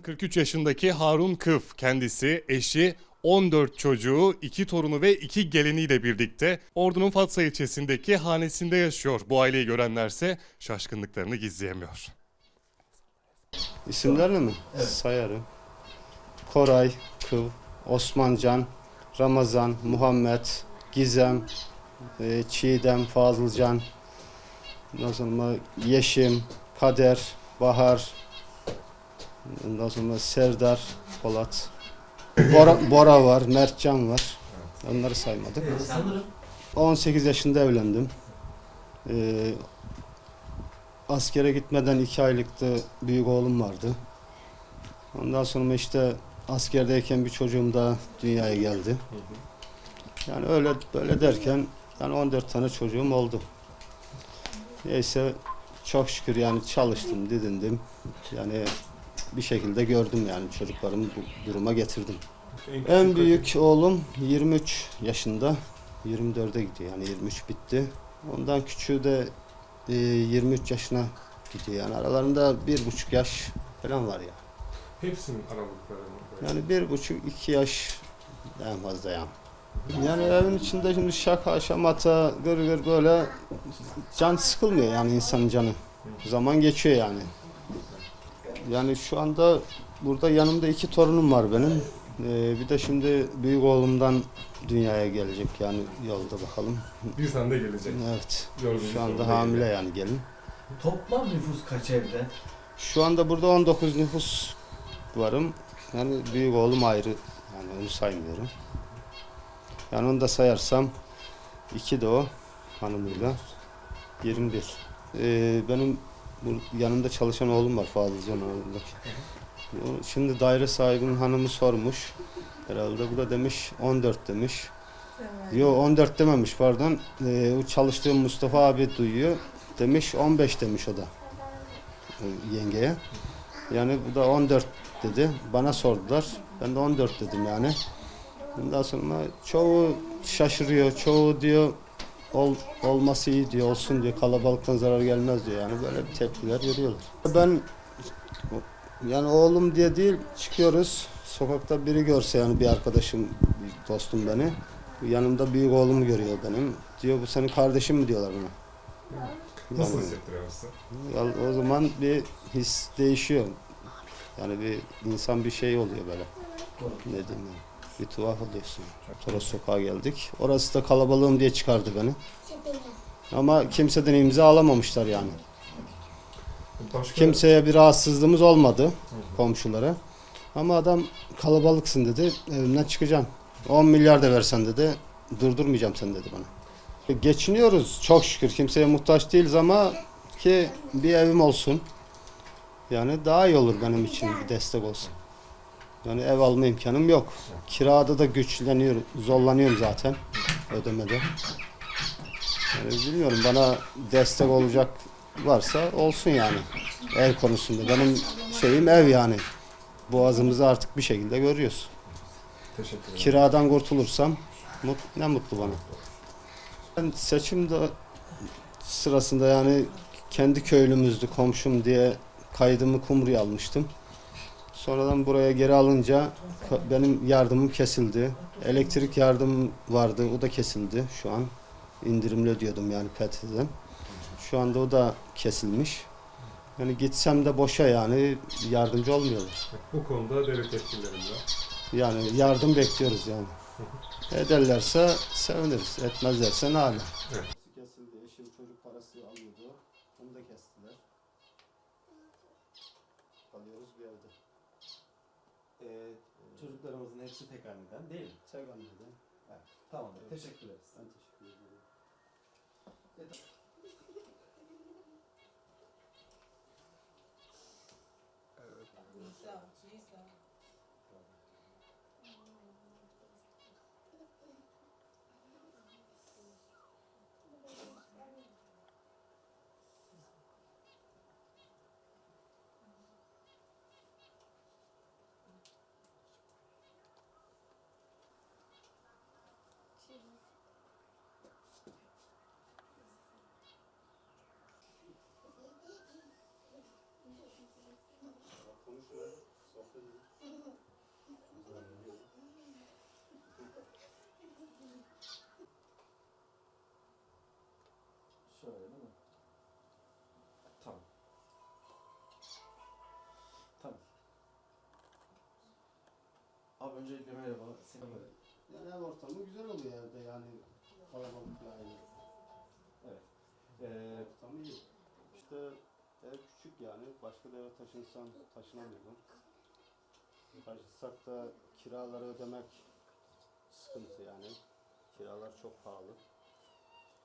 43 yaşındaki Harun Kıf kendisi, eşi, 14 çocuğu, 2 torunu ve 2 geleniyle birlikte Ordu'nun Fatsa ilçesindeki hanesinde yaşıyor. Bu aileyi görenlerse şaşkınlıklarını gizleyemiyor. İsimlerini mi? Sayarım. Koray, Kıv, Osmancan, Ramazan, Muhammed, Gizem, e, Çiğdem, Fazılcan, Yeşim, Kader, Bahar, ondan sonra Serdar, Polat, Bora, Bora var, Mertcan var. Onları saymadık. Ee, sanırım 18 yaşında evlendim. Ee, askere gitmeden iki aylıkta büyük oğlum vardı. Ondan sonra işte askerdeyken bir çocuğum da dünyaya geldi. Yani öyle böyle derken yani 14 tane çocuğum oldu. Neyse çok şükür yani çalıştım, didindim. Yani bir şekilde gördüm yani çocuklarımı bu duruma getirdim. En büyük oğlum 23 yaşında. 24'e gidiyor yani 23 bitti. Ondan küçüğü de e, 23 yaşına gidiyor yani aralarında bir buçuk yaş falan var ya. Hepsinin aralıkları mı? Yani bir buçuk iki yaş en fazla yani. Yani evin içinde şimdi şaka, şamata, gır gır böyle can sıkılmıyor yani insanın canı. Zaman geçiyor yani. Yani şu anda burada yanımda iki torunum var benim. Ee, bir de şimdi büyük oğlumdan dünyaya gelecek yani yolda bakalım. Bir sende gelecek. Evet. Gördüğünüz Şu anda hamile yani gelin. toplam nüfus kaç evde? Şu anda burada 19 nüfus varım. Yani büyük oğlum ayrı. Yani onu saymıyorum. Yani onu da sayarsam iki de o hanımıyla 21. Ee, benim bu yanımda çalışan oğlum var Fazılcan oğlumdaki. Şimdi daire sahibinin hanımı sormuş. Herhalde bu da demiş 14 demiş. Yo 14 dememiş pardon. Ee, o çalıştığım Mustafa abi duyuyor. Demiş 15 demiş o da e, yengeye. Yani bu da 14 dedi. Bana sordular. Ben de 14 dedim yani. Ondan sonra çoğu şaşırıyor. Çoğu diyor ol, olması iyi diyor. Olsun diyor. Kalabalıktan zarar gelmez diyor. Yani böyle bir tepkiler veriyorlar. Ben yani oğlum diye değil çıkıyoruz. Sokakta biri görse yani bir arkadaşım, bir dostum beni. Yanımda büyük oğlumu görüyor benim. Diyor bu senin kardeşin mi diyorlar bana. Nasıl Yani- hissettiriyor o zaman bir his değişiyor. Yani bir insan bir şey oluyor böyle. Ne diyeyim yani. Bir tuhaf oluyorsun. Toros sokağa geldik. Orası da kalabalığım diye çıkardı beni. Ama kimseden imza alamamışlar yani. Başka Kimseye bir rahatsızlığımız olmadı komşulara. Ama adam kalabalıksın dedi. Evimden çıkacağım. 10 milyar da versen dedi. Durdurmayacağım sen dedi bana. Geçiniyoruz çok şükür. Kimseye muhtaç değiliz ama ki bir evim olsun. Yani daha iyi olur benim için bir destek olsun. Yani ev alma imkanım yok. Kirada da güçleniyorum, zorlanıyorum zaten ödemede. Yani bilmiyorum bana destek olacak varsa olsun yani ev konusunda. Benim şeyim ev yani. Boğazımızı artık bir şekilde görüyoruz. Teşekkür ederim. Kiradan kurtulursam mut, ne mutlu bana. Ben seçimde sırasında yani kendi köylümüzdü, komşum diye kaydımı Kumru'ya almıştım. Sonradan buraya geri alınca benim yardımım kesildi. Elektrik yardım vardı, o da kesildi şu an. İndirimli ödüyordum yani PTT'den. Şu anda o da kesilmiş. Yani gitsem de boşa yani yardımcı olmuyorlar. Bu konuda devlet yetkililerinde Yani yardım bekliyoruz yani. Ederlerse seviniriz. Etmezlerse ne hale. Evet. Kesildi. Eşim çocuk parası alıyordu. Onu da kestiler. Kalıyoruz bir evde. Ee, çocuklarımızın hepsi tek anneden değil mi? Tek annede. Tamamdır. Teşekkür ederiz. Ben teşekkür ederim. Konuşma. Şöyle mi? Tamam. Tamam. Abi öncelikle merhaba. Seni Yani ev ortamı güzel oluyor evde yani. Kalabalık bir aile. Evet. Ev Ee, ortamı iyi. İşte ev küçük yani. Başka bir eve taşınsam taşınamıyorum. Taşınsak da kiraları ödemek sıkıntı yani. Kiralar çok pahalı.